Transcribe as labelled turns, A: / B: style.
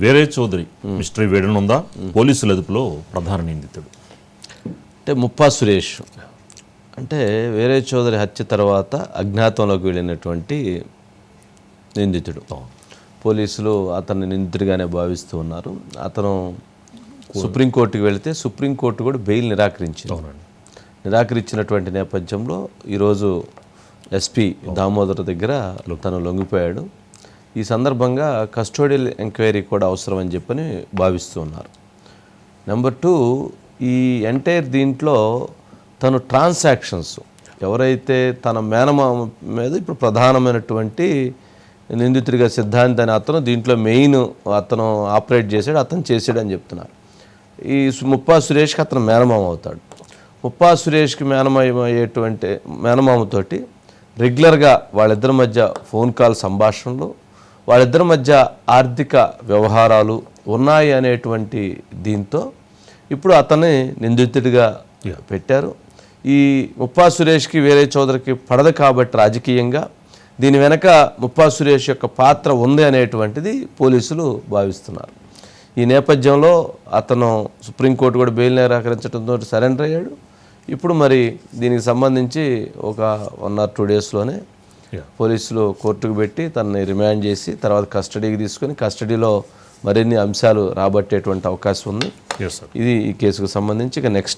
A: వేరే చౌదరి మిస్టరీ వేడనుందా పోలీసుల అదుపులో ప్రధాన నిందితుడు.
B: అంటే ముప్పా సురేష్ అంటే వేరే చౌదరి హత్య తర్వాత అజ్ఞాతంలోకి వెళ్ళినటువంటి నిందితుడు. పోలీసులు అతన్ని నిందితుడిగానే భావిస్తూ ఉన్నారు. అతను సుప్రీంకోర్టుకి వెళితే సుప్రీంకోర్టు కూడా బెయిల్ నిరాకరించింది. నిరాకరించినటువంటి నేపథ్యంలో ఈరోజు ఎస్పీ దామోదర్ దగ్గర తను లొంగిపోయాడు. ఈ సందర్భంగా కస్టోడియల్ ఎంక్వైరీ కూడా అవసరం అని చెప్పని భావిస్తూ ఉన్నారు. నెంబర్ టూ ఈ ఎంటైర్ దీంట్లో తను ట్రాన్సాక్షన్స్ ఎవరైతే తన మేనమామ మీద ఇప్పుడు ప్రధానమైనటువంటి నిందితుడిగా సిద్ధాంతి అని అతను దీంట్లో మెయిన్ అతను ఆపరేట్ చేశాడు అతను చేసాడు అని చెప్తున్నారు. ఈ ముప్పా సురేష్కి అతను మేనమామ అవుతాడు. ముప్పా సురేష్కి మేనమామ అయ్యేటువంటి మేనమామతోటి రెగ్యులర్గా వాళ్ళిద్దరి మధ్య ఫోన్ కాల్ సంభాషణలు వాళ్ళిద్దరి మధ్య ఆర్థిక వ్యవహారాలు ఉన్నాయి అనేటువంటి దీంతో ఇప్పుడు అతన్ని నిందితుడిగా పెట్టారు. ఈ ముప్పా సురేష్కి వేరే చౌదరికి పడదు కాబట్టి రాజకీయంగా దీని వెనక ముప్పా సురేష్ యొక్క పాత్ర ఉంది అనేటువంటిది పోలీసులు భావిస్తున్నారు. ఈ నేపథ్యంలో అతను సుప్రీంకోర్టు కూడా బెయిల్ నిరాకరించడంతో సరెండర్ అయ్యాడు. ఇప్పుడు మరి దీనికి సంబంధించి ఒక వన్ ఆర్ టూ డేస్లోనే. పోలీసులు కోర్టుకు పెట్టి తనని రిమాండ్ చేసి తర్వాత కస్టడీకి తీసుకొని కస్టడీలో మరిన్ని అంశాలు రాబట్టేటువంటి అవకాశం ఉంది. ఇది ఈ కేసుకు సంబంధించి ఇక నెక్స్ట్